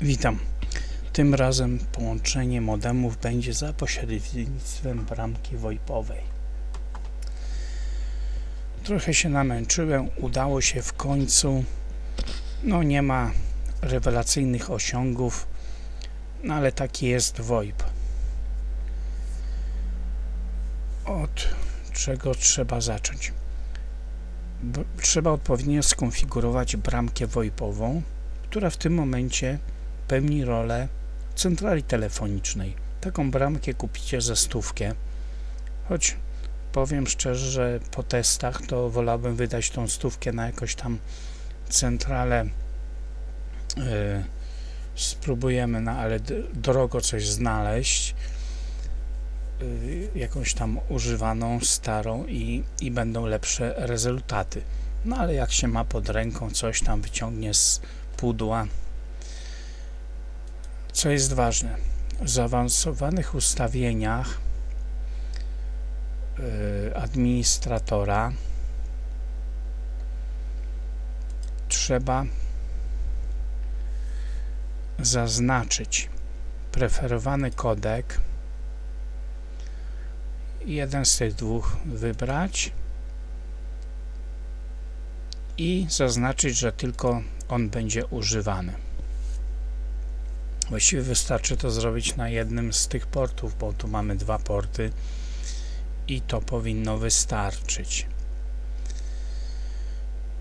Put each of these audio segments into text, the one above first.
Witam. Tym razem połączenie modemów będzie za pośrednictwem bramki VoIPowej. Trochę się namęczyłem, udało się w końcu. No nie ma rewelacyjnych osiągów, no ale taki jest VoIP. Od czego trzeba zacząć? Trzeba odpowiednio skonfigurować bramkę VoIPową, która w tym momencie pełni rolę centrali telefonicznej. Taką bramkę kupicie za stówkę, choć powiem szczerze, że po testach to wolałbym wydać tą stówkę na jakąś tam centralę. Yy, spróbujemy, no ale drogo coś znaleźć. Yy, jakąś tam używaną, starą i, i będą lepsze rezultaty. No ale jak się ma pod ręką, coś tam wyciągnie z pudła, co jest ważne, w zaawansowanych ustawieniach y, administratora trzeba zaznaczyć preferowany kodek jeden z tych dwóch wybrać i zaznaczyć, że tylko on będzie używany. Właściwie wystarczy to zrobić na jednym z tych portów, bo tu mamy dwa porty i to powinno wystarczyć.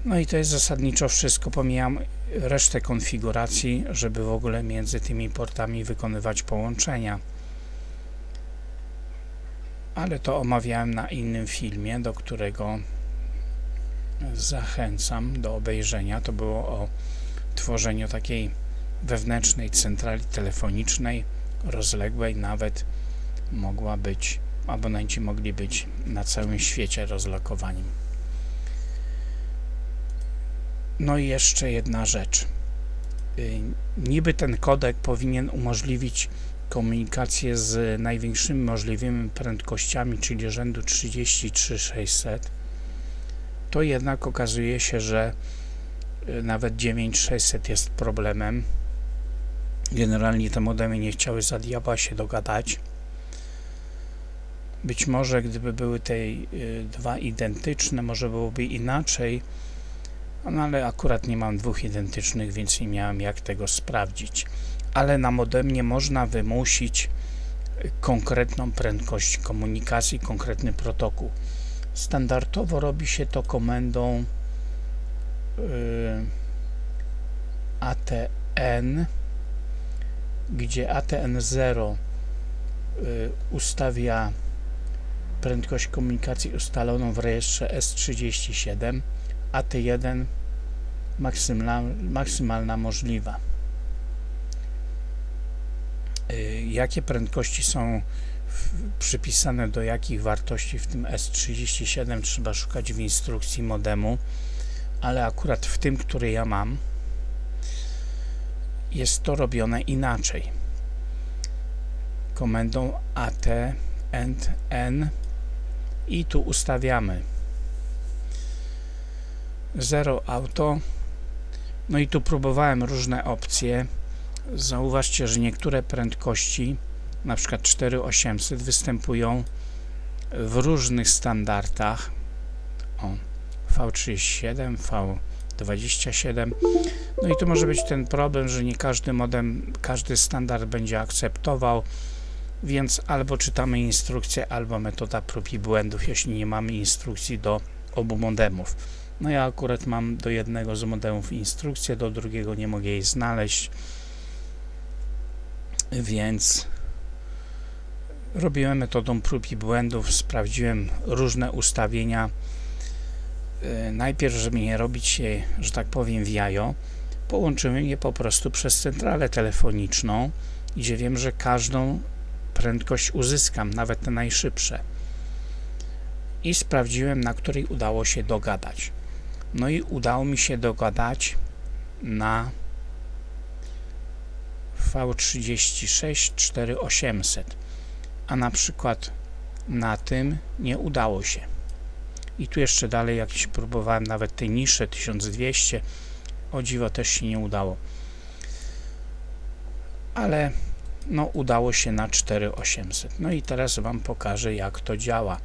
No i to jest zasadniczo wszystko. Pomijam resztę konfiguracji, żeby w ogóle między tymi portami wykonywać połączenia. Ale to omawiałem na innym filmie, do którego zachęcam do obejrzenia. To było o tworzeniu takiej wewnętrznej centrali telefonicznej, rozległej, nawet mogła być, abonenci mogli być na całym świecie rozlokowani. No i jeszcze jedna rzecz. Y, Niby ten kodek powinien umożliwić komunikację z największymi możliwymi prędkościami, czyli rzędu 33600. To jednak okazuje się, że y, nawet 9600 jest problemem. Generalnie te modemy nie chciały za diabła się dogadać. Być może gdyby były te y, dwa identyczne, może byłoby inaczej, no ale akurat nie mam dwóch identycznych, więc nie miałem jak tego sprawdzić. Ale na modemie można wymusić y, konkretną prędkość komunikacji, konkretny protokół. Standardowo robi się to komendą y, ATN gdzie ATN0 y, ustawia prędkość komunikacji ustaloną w rejestrze S37, AT1 maksymalna, maksymalna możliwa. Y, Jakie prędkości są przypisane do jakich wartości w tym S37 trzeba szukać w instrukcji modemu, ale akurat w tym, który ja mam, jest to robione inaczej. Komendą AT N i tu ustawiamy 0 auto. No i tu próbowałem różne opcje. Zauważcie, że niektóre prędkości, na przykład 4800 występują w różnych standardach. O, V37, V 27. No i tu może być ten problem, że nie każdy modem, każdy standard będzie akceptował, więc albo czytamy instrukcję, albo metoda prób i błędów, jeśli nie mamy instrukcji do obu modemów. No ja akurat mam do jednego z modemów instrukcję, do drugiego nie mogę jej znaleźć, więc robiłem metodą prób i błędów, sprawdziłem różne ustawienia, najpierw, żeby nie robić się, że tak powiem, w jajo, połączyłem je po prostu przez centralę telefoniczną, gdzie wiem, że każdą prędkość uzyskam, nawet te najszybsze. I sprawdziłem, na której udało się dogadać. No i udało mi się dogadać na V36 4800, a na przykład na tym nie udało się i tu jeszcze dalej jakieś próbowałem nawet tej niższe 1200 o dziwo też się nie udało ale no udało się na 4800. No i teraz Wam pokażę jak to działa.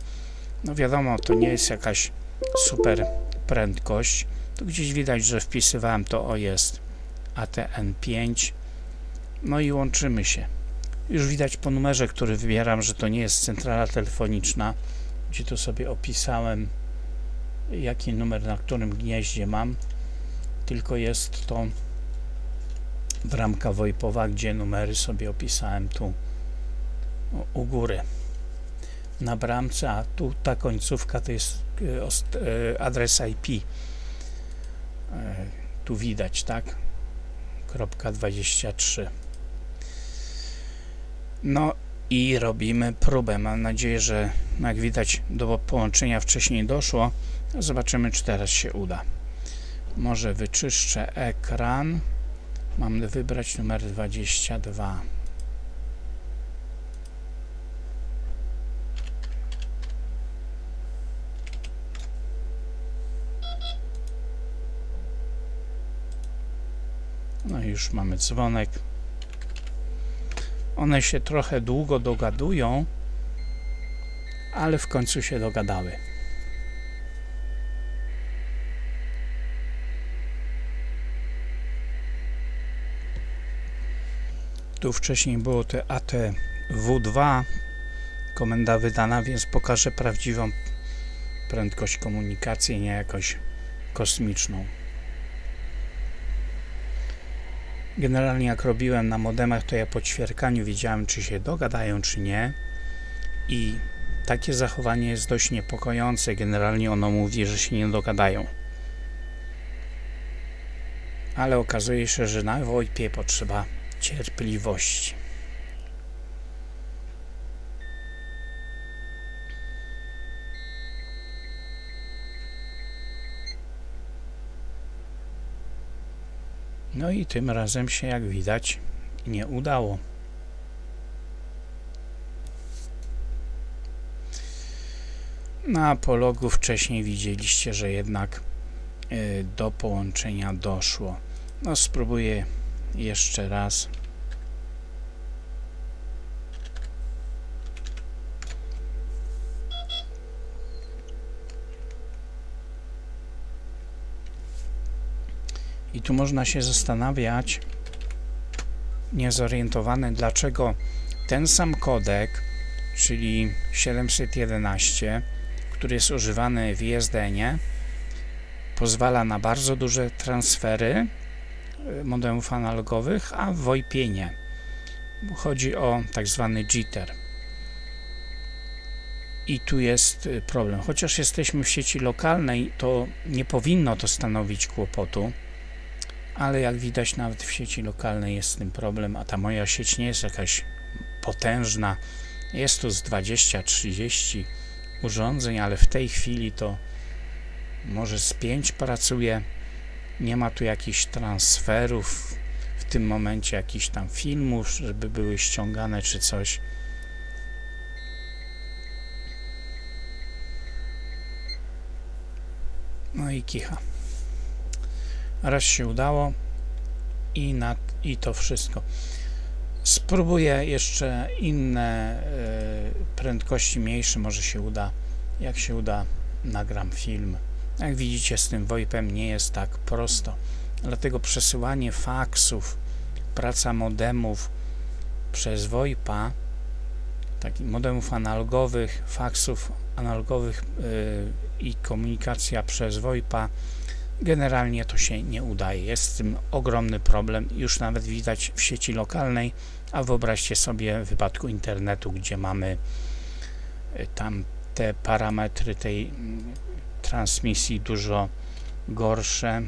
No wiadomo, to nie jest jakaś super prędkość. Tu gdzieś widać, że wpisywałem to o jest ATN5. No i łączymy się. Już widać po numerze, który wybieram, że to nie jest centrala telefoniczna, gdzie tu sobie opisałem jaki numer na którym gnieździe mam, tylko jest to bramka Wojpowa, gdzie numery sobie opisałem tu u góry na bramce, a tu ta końcówka to jest e, e, adres IP. E, tu widać, tak? Kropka 23. No i robimy próbę. Mam nadzieję, że jak widać do połączenia wcześniej doszło. Zobaczymy, czy teraz się uda. Może wyczyszczę ekran. Mam wybrać numer 22. No i już mamy dzwonek. One się trochę długo dogadują, ale w końcu się dogadały. Tu wcześniej było te ATW2, komenda wydana, więc pokażę prawdziwą prędkość komunikacji, nie jakąś kosmiczną. Generalnie jak robiłem na modemach, to ja po ćwierkaniu wiedziałem, czy się dogadają, czy nie. I takie zachowanie jest dość niepokojące. Generalnie ono mówi, że się nie dogadają. Ale okazuje się, że na VoIP potrzeba cierpliwości. No i tym razem się, jak widać, nie udało. Na pologu wcześniej widzieliście, że jednak y, do połączenia doszło. No spróbuję jeszcze raz. I tu można się zastanawiać, niezorientowany, dlaczego ten sam kodek, czyli 711, który jest używany w ISDN, pozwala na bardzo duże transfery modemów analogowych, a VoIP nie. Chodzi o tak zwany jitter. I tu jest y, problem. Chociaż jesteśmy w sieci lokalnej, to nie powinno to stanowić kłopotu ale jak widać nawet w sieci lokalnej jest z tym problem, a ta moja sieć nie jest jakaś potężna. Jest tu z 20-30 urządzeń, ale w tej chwili to może z 5 pracuje. Nie ma tu jakichś transferów, w tym momencie jakichś tam filmów, żeby były ściągane czy coś. No i kicha. Raz się udało i, na, i to wszystko. Spróbuję jeszcze inne y, prędkości mniejsze, może się uda. Jak się uda, nagram film. Jak widzicie, z tym VoIP-em nie jest tak prosto. Dlatego przesyłanie faksów, praca modemów przez VoIP-a, takich modemów analogowych, faksów analogowych yy, i komunikacja przez VoIP-a Generalnie to się nie udaje. Jest z tym ogromny problem, już nawet widać w sieci lokalnej, a wyobraźcie sobie w wypadku internetu, gdzie mamy y, tam te parametry tej mm, transmisji dużo gorsze.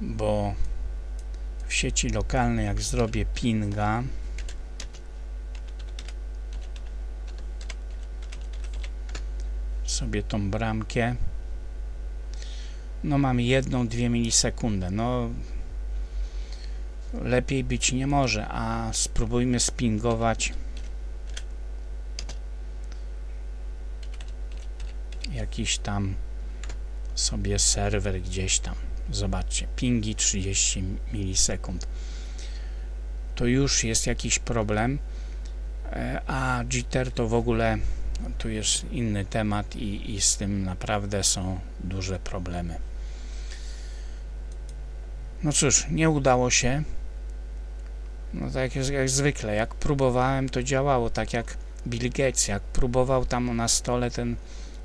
Bo w sieci lokalnej, jak zrobię pinga, sobie tą bramkę. No mam jedną, dwie milisekundę. No lepiej być nie może, a spróbujmy spingować jakiś tam sobie serwer gdzieś tam. Zobaczcie, pingi 30 milisekund. To już jest jakiś problem, e, a jitter to w ogóle tu jest inny temat i, i z tym naprawdę są duże problemy. No cóż, nie udało się. No tak jak, jak zwykle, jak próbowałem, to działało tak jak Bill Gates, jak próbował tam na stole ten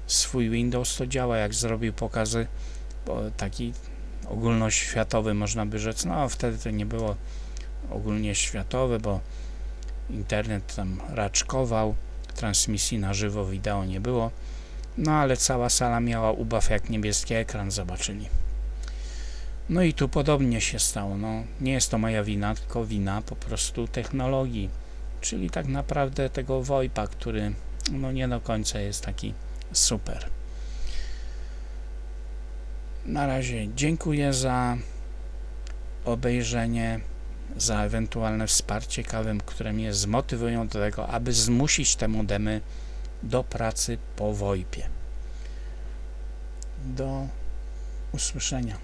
swój Windows, to działa, jak zrobił pokazy taki ogólnoświatowy, można by rzec, no wtedy to nie było ogólnie światowe, bo internet tam raczkował, transmisji na żywo wideo nie było, no ale cała sala miała ubaw jak niebieski ekran zobaczyli. No i tu podobnie się stało. No, nie jest to moja wina, tylko wina po prostu technologii, czyli tak naprawdę tego VoIPa, który no nie do końca jest taki super. Na razie dziękuję za obejrzenie, za ewentualne wsparcie kawem, które mnie zmotywują do tego, aby zmusić te modemy do pracy po VoIPie. Do usłyszenia.